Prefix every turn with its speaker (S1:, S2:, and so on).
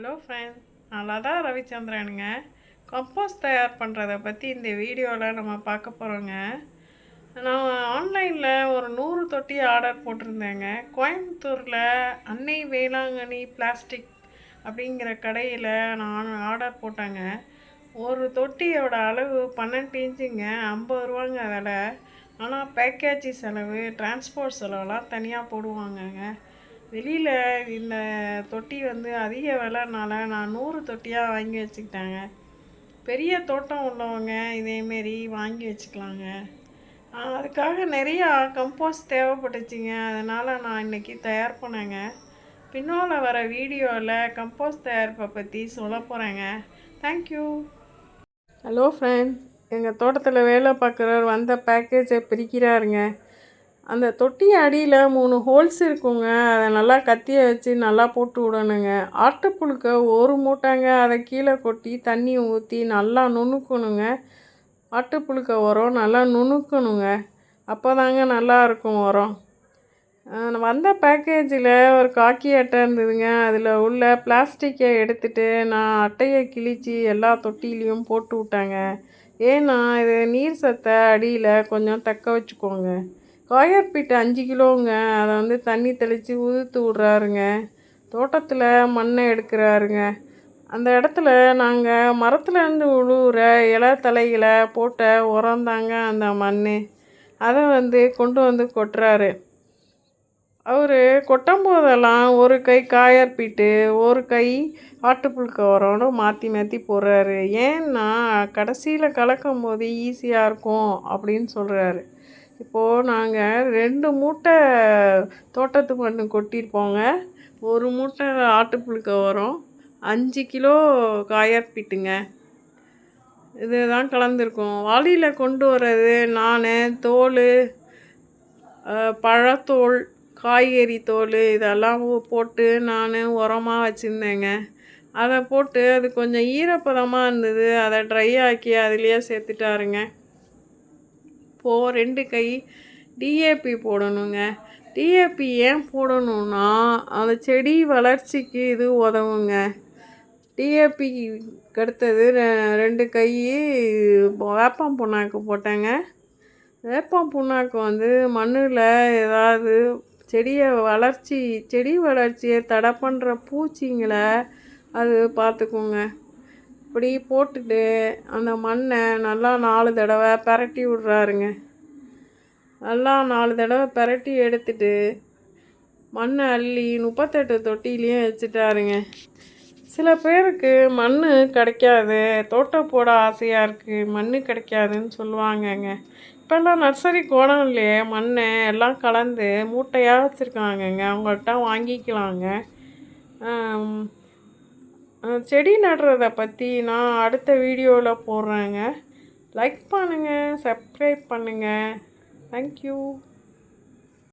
S1: Hello friends நான் Latha ரவிச்சந்திரனுங்க. Compost தயார் பண்ணுறத பற்றி இந்த வீடியோவில் நம்ம பார்க்க போகிறோங்க நான் ஆன்லைனில் ஒரு நூறு தொட்டி ஆர்டர் போட்டிருந்தேங்க. கோயம்புத்தூரில் அன்னை வேளாங்கண்ணி பிளாஸ்டிக் அப்படிங்கிற கடையில் நான் ஆர்டர் போட்டேங்க. ஒரு தொட்டியோட அளவு பன்னெண்டு இன்ச்சுங்க. ஐம்பது ரூபாங்க விலை. ஆனால் பேக்கேஜி செலவு டிரான்ஸ்போர்ட் செலவெல்லாம் தனியாக போடுவாங்கங்க. வெளியில் இந்த தொட்டி வந்து அதிக விலைனால நான் நூறு தொட்டியாக வாங்கி வச்சுக்கிட்டேங்க. பெரிய தோட்டம் உள்ளவங்க இதேமாரி வாங்கி வச்சுக்கலாங்க. அதுக்காக நிறையா கம்போஸ்ட் தேவைப்பட்டுச்சுங்க. அதனால் நான் இன்றைக்கி தயார் பண்ணேங்க. பின்னால் வர வீடியோவில் கம்போஸ்ட் தயாரிப்பை பற்றி சொல்ல போகிறேங்க தேங்க்யூ ஹலோ ஃப்ரெண்ட் எங்கள் தோட்டத்தில் வேலை பார்க்குறவர் வந்த பேக்கேஜை பிரிக்கிறாருங்க. அந்த தொட்டி அடியில் மூணு ஹோல்ஸ் இருக்குங்க. அதை நல்லா கத்தியை வச்சு நல்லா போட்டு விடணுங்க. ஆட்டுப்புழுக்க ஒரு மூட்டைங்க. அதை கீழே கொட்டி தண்ணி ஊற்றி நல்லா நுணுக்கணுங்க. ஆட்டுப்புழுக்க உரம் நல்லா நுணுக்கணுங்க. அப்போ தாங்க நல்லா இருக்கும் உரம். வந்த பேக்கேஜில் ஒரு காக்கி அட்டை இருந்ததுங்க. அதில் உள்ள பிளாஸ்டிக்கை எடுத்துட்டு நான் அட்டையை கிழிச்சு எல்லா தொட்டிலையும் போட்டு விட்டாங்க. ஏன்னா இது நீர் சத்தை அடியில் கொஞ்சம் தக்க வச்சுக்கோங்க. காயர்பீட்டு அஞ்சு கிலோங்க. அதை வந்து தண்ணி தெளித்து உதுத்து விட்றாருங்க. தோட்டத்தில் மண்ணை எடுக்கிறாருங்க. அந்த இடத்துல நாங்கள் மரத்துலேருந்து உழுவுற இலை தலைகளை போட்ட உரம் தாங்க அந்த மண் அதை வந்து கொண்டு வந்து கொட்டுறாரு. அவர் கொட்டும் போதெல்லாம் ஒரு கை காயர் பீட்டு ஒரு கை ஆட்டுப்புழுக்க உரம்னு மாற்றி மாற்றி போடுறாரு. ஏன்னா கடைசியில் கலக்கும் போது ஈஸியாக இருக்கும் அப்படின்னு சொல்கிறாரு இப்போது நாங்கள் ரெண்டு மூட்டை தோட்டத்து மண்ணு கொட்டியிருப்போங்க. ஒரு மூட்டை ஆட்டுப்புழுக்க உரம் அஞ்சு கிலோ காயர்பீட்டுங்க இதுதான் கலந்துருக்கும். வாளியில் கொண்டு வர்றது நான் தோல் பழத்தோல் காய்கறி தோல் இதெல்லாம் போட்டு நான் உரமாக வச்சுருந்தேங்க. அதை போட்டு அது கொஞ்சம் ஈரப்பதமாக இருந்தது. அதை ட்ரை ஆக்கி அதுலேயே சேர்த்துட்டாருங்க. இப்போது ரெண்டு கை டிஏபி போடணுங்க. டிஏபி ஏன் போடணும்னா அந்த செடி வளர்ச்சிக்கு இது உதவுங்க. டிஏபி அடுத்தது ரெ- ரெண்டு கை வேப்பம் புண்ணாக்கு போட்டேங்க. வேப்பம் புண்ணாக்கு வந்து மண்ணில் ஏதாவது செடியை வளர்ச்சி செடி வளர்ச்சியை தடை பண்ணுற பூச்சிங்களை அது பார்த்துக்குங்க இப்படி போட்டுட்டு அந்த மண்ணை நல்லா நாலு தடவை பிரட்டி விட்றாருங்க. நல்லா நாலு தடவை பிரட்டி எடுத்துட்டு மண்ணை அள்ளி முப்பத்தெட்டு தொட்டிலையும் வச்சுட்டாருங்க. சில பேருக்கு மண் கிடைக்காது தோட்டம் போட ஆசையாக இருக்குது மண் கிடைக்காதுன்னு சொல்லுவாங்கங்க. இப்போல்லாம் நர்சரி கோடம்லையே மண் எல்லாம் கலந்து மூட்டையாக வச்சுருக்காங்கங்க. அவங்கள்ட்ட வாங்கிக்கலாங்க. செடி நடுறத பற்றி நான் அடுத்த வீடியோவில் போடுறேங்க. லைக் பண்ணுங்கள் சப்ஸ்கிரைப் பண்ணுங்கள் தேங்க்யூ